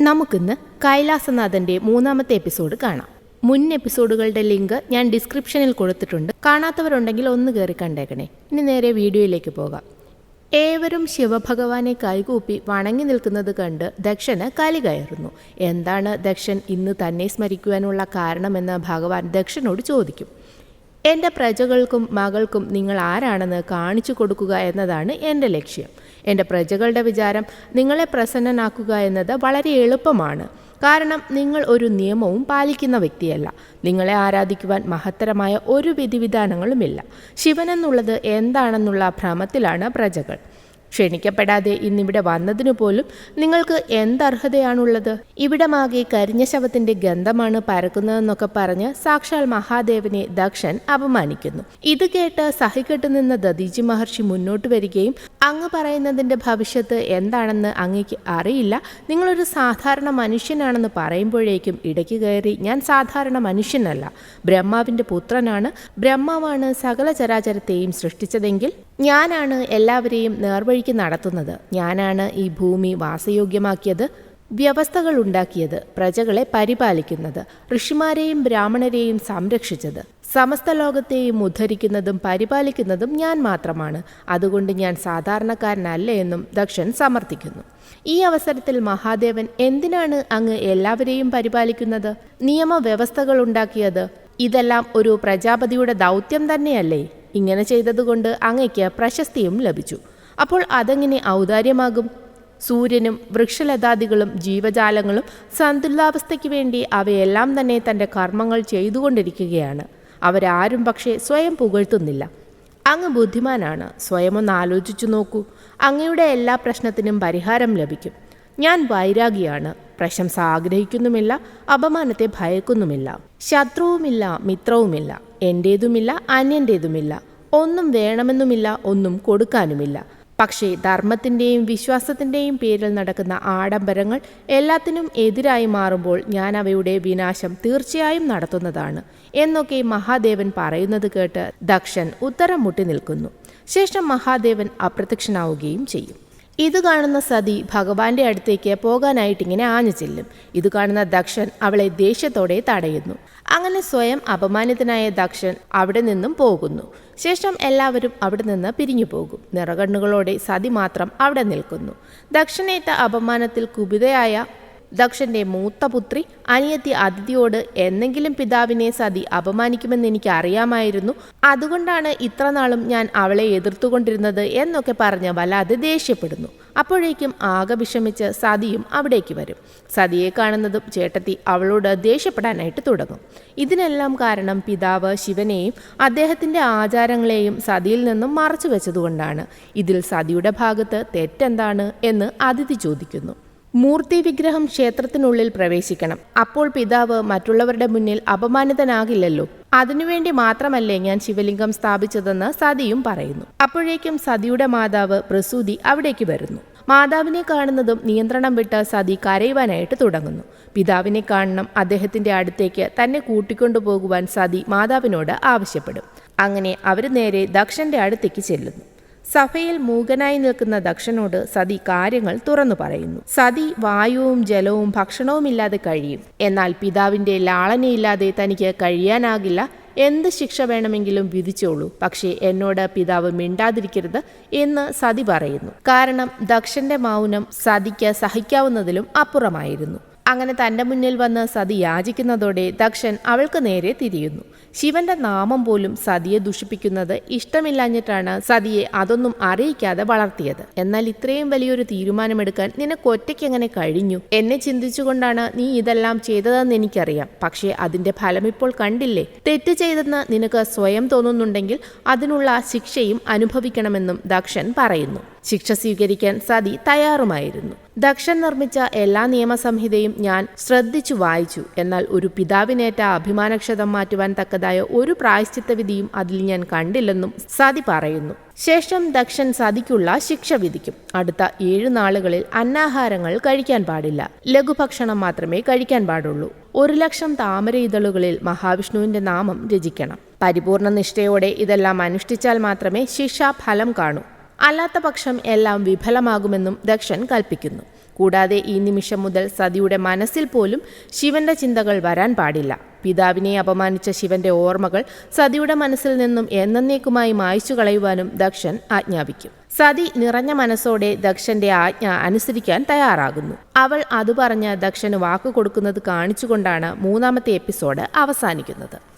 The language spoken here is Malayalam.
നമുക്കിന്ന് കൈലാസനാഥന്റെ മൂന്നാമത്തെ എപ്പിസോഡ് കാണാം. മുൻ എപ്പിസോഡുകളുടെ ലിങ്ക് ഞാൻ ഡിസ്ക്രിപ്ഷനിൽ കൊടുത്തിട്ടുണ്ട്. കാണാത്തവരുണ്ടെങ്കിൽ ഒന്ന് കയറി കണ്ടേക്കണേ. ഇനി നേരെ വീഡിയോയിലേക്ക് പോകാം. ഏവരും ശിവഭഗവാനെ കൈകൂപ്പി വണങ്ങി നിൽക്കുന്നത് കണ്ട് ദക്ഷന് കലി കയറുന്നു. എന്താണ് ദക്ഷൻ ഇന്ന് തന്നെ സ്മരിക്കുവാനുള്ള കാരണമെന്ന് ഭഗവാൻ ദക്ഷനോട് ചോദിക്കും. എന്റെ പ്രജകൾക്കും മകൾക്കും നിങ്ങൾ ആരാണെന്ന് കാണിച്ചു കൊടുക്കുക എന്നതാണ് എന്റെ ലക്ഷ്യം. എന്റെ പ്രജകളുടെ വിചാരം നിങ്ങളെ പ്രസന്നനാക്കുക എന്നത് വളരെ എളുപ്പമാണ്. കാരണം നിങ്ങൾ ഒരു നിയമവും പാലിക്കുന്ന വ്യക്തിയല്ല. നിങ്ങളെ ആരാധിക്കുവാൻ മഹത്തരമായ ഒരു വിധിവിധാനങ്ങളുമില്ല ശിവനെന്നുള്ളത് എന്താണെന്നുള്ള ഭ്രമത്തിലാണ് പ്രജകൾ. ക്ഷണിക്കപ്പെടാതെ ഇന്നിവിടെ വന്നതിനു പോലും നിങ്ങൾക്ക് എന്തർഹതയാണുള്ളത്? ഇവിടമാകെ കരിഞ്ഞ ശവത്തിന്റെ ഗന്ധമാണ് പരക്കുന്നതെന്നൊക്കെ പറഞ്ഞ് സാക്ഷാൽ മഹാദേവനെ ദക്ഷൻ അപമാനിക്കുന്നു. ഇത് കേട്ട് സഹിക്കെട്ട് നിന്ന ദദീജി മഹർഷി മുന്നോട്ട് വരികയും അങ്ങ് പറയുന്നതിന്റെ ഭവിഷ്യത്ത് എന്താണെന്ന് അങ്ങേക്ക് അറിയില്ല. നിങ്ങളൊരു സാധാരണ മനുഷ്യനാണെന്ന് പറയുമ്പോഴേക്കും ഇടയ്ക്ക് കയറി ഞാൻ സാധാരണ മനുഷ്യനല്ല ബ്രഹ്മാവിന്റെ പുത്രനാണ്. ബ്രഹ്മാവാണ് സകല ചരാചരത്തെയും സൃഷ്ടിച്ചതെങ്കിൽ ഞാനാണ് എല്ലാവരെയും നേർവഴിക്ക് നടത്തുന്നത്. ഞാനാണ് ഈ ഭൂമി വാസയോഗ്യമാക്കിയത് വ്യവസ്ഥകൾ ഉണ്ടാക്കിയത് പ്രജകളെ പരിപാലിക്കുന്നത് ഋഷിമാരെയും ബ്രാഹ്മണരെയും സംരക്ഷിച്ചത്. സമസ്ത ലോകത്തെയും ഉദ്ധരിക്കുന്നതും പരിപാലിക്കുന്നതും ഞാൻ മാത്രമാണ്. അതുകൊണ്ട് ഞാൻ സാധാരണക്കാരനല്ല എന്നും ദക്ഷൻ സമർത്ഥിക്കുന്നു. ഈ അവസരത്തിൽ മഹാദേവൻ എന്തിനാണ് അങ്ങ് എല്ലാവരെയും പരിപാലിക്കുന്നത്? നിയമവ്യവസ്ഥകൾ ഉണ്ടാക്കിയത്? ഇതെല്ലാം ഒരു പ്രജാപതിയുടെ ദൗത്യം തന്നെയല്ലേ? ഇങ്ങനെ ചെയ്തതുകൊണ്ട് അങ്ങയ്ക്ക് പ്രശസ്തിയും ലഭിച്ചു. അപ്പോൾ അതെങ്ങനെ ഔദാര്യമാകും? സൂര്യനും വൃക്ഷലതാദികളും ജീവജാലങ്ങളും സന്തുലിതാവസ്ഥയ്ക്ക് വേണ്ടി അവയെല്ലാം തന്നെ തന്റെ കർമ്മങ്ങൾ ചെയ്തുകൊണ്ടിരിക്കുകയാണ്. അവരാരും പക്ഷേ സ്വയം പുകഴ്ത്തുന്നില്ല. അങ്ങ് ബുദ്ധിമാനാണ്. സ്വയം ഒന്ന് ആലോചിച്ചു നോക്കൂ. അങ്ങയുടെ എല്ലാ പ്രശ്നത്തിനും പരിഹാരം ലഭിക്കും. ഞാൻ വൈരാഗിയാണ്. പ്രശംസ ആഗ്രഹിക്കുന്നുമില്ല. അപമാനത്തെ ഭയക്കുന്നുമില്ല. ശത്രുവുമില്ല. മിത്രവുമില്ല. എന്റേതുമില്ല അന്യന്റേതുമില്ല ഒന്നും വേണമെന്നുമില്ല. ഒന്നും കൊടുക്കാനുമില്ല. പക്ഷേ ധർമ്മത്തിന്റെയും വിശ്വാസത്തിന്റെയും പേരിൽ നടക്കുന്ന ആഡംബരങ്ങൾ എല്ലാത്തിനും എതിരായി മാറുമ്പോൾ ഞാൻ അവയുടെ വിനാശം തീർച്ചയായും നടത്തുന്നതാണ് എന്നൊക്കെ മഹാദേവൻ പറയുന്നത് കേട്ട് ദക്ഷൻ ഉത്തരം മുട്ടി നിൽക്കുന്നു. ശേഷം മഹാദേവൻ അപ്രത്യക്ഷനാവുകയും ചെയ്യും. ഇത് കാണുന്ന സതി ഭഗവാന്റെ അടുത്തേക്ക് പോകാനായിട്ടിങ്ങനെ ആഞ്ഞു ചെല്ലും. ഇത് കാണുന്ന ദക്ഷൻ അവളെ ദേഷ്യത്തോടെ തടയുന്നു. അങ്ങനെ സ്വയം അപമാനിതനായ ദക്ഷൻ അവിടെ നിന്നും പോകുന്നു. ശേഷം എല്ലാവരും അവിടെ നിന്ന് പിരിഞ്ഞു പോകും. നിറകണ്ണുകളോടെ സതി മാത്രം അവിടെ നിൽക്കുന്നു. ദക്ഷനേറ്റ അപമാനത്തിൽ കുപിതയായ ദക്ഷന്റെ മൂത്ത പുത്രി അനിയത്തി അതിഥിയോട് എന്നെങ്കിലും പിതാവിനെ സതി അപമാനിക്കുമെന്ന് എനിക്ക് അറിയാമായിരുന്നു അതുകൊണ്ടാണ് ഇത്ര നാളും ഞാൻ അവളെ എതിർത്തുകൊണ്ടിരുന്നത് എന്നൊക്കെ പറഞ്ഞ് വല്ലാതെ ദേഷ്യപ്പെടുന്നു. അപ്പോഴേക്കും ആകെ വിഷമിച്ച് സതിയും അവിടേക്ക് വരും. സതിയെ കാണുന്നതും ചേട്ടത്തി അവളോട് ദേഷ്യപ്പെടാനായിട്ട് തുടങ്ങും. ഇതിനെല്ലാം കാരണം പിതാവ് ശിവനെയും അദ്ദേഹത്തിന്റെ ആചാരങ്ങളെയും സതിയിൽ നിന്നും മറച്ചു വെച്ചതുകൊണ്ടാണ് ഇതിൽ സതിയുടെ ഭാഗത്ത് തെറ്റെന്താണ് എന്ന് അതിഥി ചോദിക്കുന്നു. മൂർത്തി വിഗ്രഹം ക്ഷേത്രത്തിനുള്ളിൽ പ്രവേശിക്കണം. അപ്പോൾ പിതാവ് മറ്റുള്ളവരുടെ മുന്നിൽ അപമാനിതനാകില്ലല്ലോ. അതിനുവേണ്ടി മാത്രമല്ലേ ഞാൻ ശിവലിംഗം സ്ഥാപിച്ചതെന്ന് സതിയും പറയുന്നു. അപ്പോഴേക്കും സതിയുടെ മാതാവ് പ്രസൂതി അവിടേക്ക് വരുന്നു. മാതാവിനെ കാണുന്നതും നിയന്ത്രണം വിട്ട് സതി കരയുവാനായിട്ട് തുടങ്ങുന്നു. പിതാവിനെ കാണണം അദ്ദേഹത്തിന്റെ അടുത്തേക്ക് തന്നെ കൂട്ടിക്കൊണ്ടുപോകുവാൻ സതി മാതാവിനോട് ആവശ്യപ്പെടും. അങ്ങനെ അവർ നേരെ ദക്ഷന്റെ അടുത്തേക്ക് ചെല്ലുന്നു. സഭയിൽ മൂകനായി നിൽക്കുന്ന ദക്ഷനോട് സതി കാര്യങ്ങൾ തുറന്നു പറയുന്നു. സതി വായുവും ജലവും ഭക്ഷണവും ഇല്ലാതെ കഴിയും. എന്നാൽ പിതാവിന്റെ ലാളനയില്ലാതെ തനിക്ക് കഴിയാനാകില്ല. എന്ത് ശിക്ഷ വേണമെങ്കിലും വിധിച്ചോളൂ. പക്ഷേ എന്നോട് പിതാവ് മിണ്ടാതിരിക്കരുത് എന്ന് സതി പറയുന്നു. കാരണം ദക്ഷന്റെ മൗനം സതിക്ക് സഹിക്കാവുന്നതിലും അപ്പുറമായിരുന്നു. അങ്ങനെ തന്റെ മുന്നിൽ വന്ന് സതി യാചിക്കുന്നതോടെ ദക്ഷൻ അവൾക്ക് നേരെ തിരിയുന്നു. ശിവന്റെ നാമം പോലും സതിയെ ദുഷിപ്പിക്കുന്നത് ഇഷ്ടമില്ലാഞ്ഞിട്ടാണ് സതിയെ അതൊന്നും അറിയിക്കാതെ വളർത്തിയത്. എന്നാൽ ഇത്രയും വലിയൊരു തീരുമാനമെടുക്കാൻ നിനക്ക് ഒറ്റയ്ക്ക് എങ്ങനെ കഴിഞ്ഞു? എന്നെ ചിന്തിച്ചുകൊണ്ടാണ് നീ ഇതെല്ലാം ചെയ്തതെന്ന് എനിക്കറിയാം. പക്ഷേ അതിന്റെ ഫലം ഇപ്പോൾ കണ്ടില്ലേ? തെറ്റ് ചെയ്തെന്ന് നിനക്ക് സ്വയം തോന്നുന്നുണ്ടെങ്കിൽ അതിനുള്ള ശിക്ഷയും അനുഭവിക്കണമെന്നും ദക്ഷൻ പറയുന്നു. ശിക്ഷ സ്വീകരിക്കാൻ സതി തയ്യാറുമായിരുന്നു. ദക്ഷൻ നിർമ്മിച്ച എല്ലാ നിയമസംഹിതയും ഞാൻ ശ്രദ്ധിച്ചു വായിച്ചു. എന്നാൽ ഒരു പിതാവിനേറ്റ അഭിമാനക്ഷതം മാറ്റുവാൻ തക്കതായ ഒരു പ്രായശ്ചിത്ത വിധിയും അതിൽ ഞാൻ കണ്ടില്ലെന്നും സതി പറയുന്നു. ശേഷം ദക്ഷൻ സതിക്കുള്ള ശിക്ഷ വിധിക്കും. അടുത്ത ഏഴു നാളുകളിൽ അന്നാഹാരങ്ങൾ കഴിക്കാൻ പാടില്ല. ലഘുഭക്ഷണം മാത്രമേ കഴിക്കാൻ പാടുള്ളൂ. ഒരു ലക്ഷം താമര ഇതളുകളിൽ മഹാവിഷ്ണുവിന്റെ നാമം രചിക്കണം. പരിപൂർണ നിഷ്ഠയോടെ ഇതെല്ലാം അനുഷ്ഠിച്ചാൽ മാത്രമേ ശിക്ഷ ഫലം കാണൂ. അല്ലാത്ത പക്ഷം എല്ലാം വിഫലമാകുമെന്നും ദക്ഷൻ കൽപ്പിക്കുന്നു. കൂടാതെ ഈ നിമിഷം മുതൽ സതിയുടെ മനസ്സിൽ പോലും ശിവന്റെ ചിന്തകൾ വരാൻ പാടില്ല. പിതാവിനെ അപമാനിച്ച ശിവന്റെ ഓർമ്മകൾ സതിയുടെ മനസ്സിൽ നിന്നും എന്നേക്കുമായി മായ്ച്ചു കളയുവാനും ദക്ഷൻ ആജ്ഞാപിക്കും. സതി നിറഞ്ഞ മനസ്സോടെ ദക്ഷന്റെ ആജ്ഞ അനുസരിക്കാൻ തയ്യാറാകുന്നു. അവൾ അത് പറഞ്ഞ് ദക്ഷന് വാക്ക് കൊടുക്കുന്നത് കാണിച്ചുകൊണ്ടാണ് മൂന്നാമത്തെ എപ്പിസോഡ് അവസാനിക്കുന്നത്.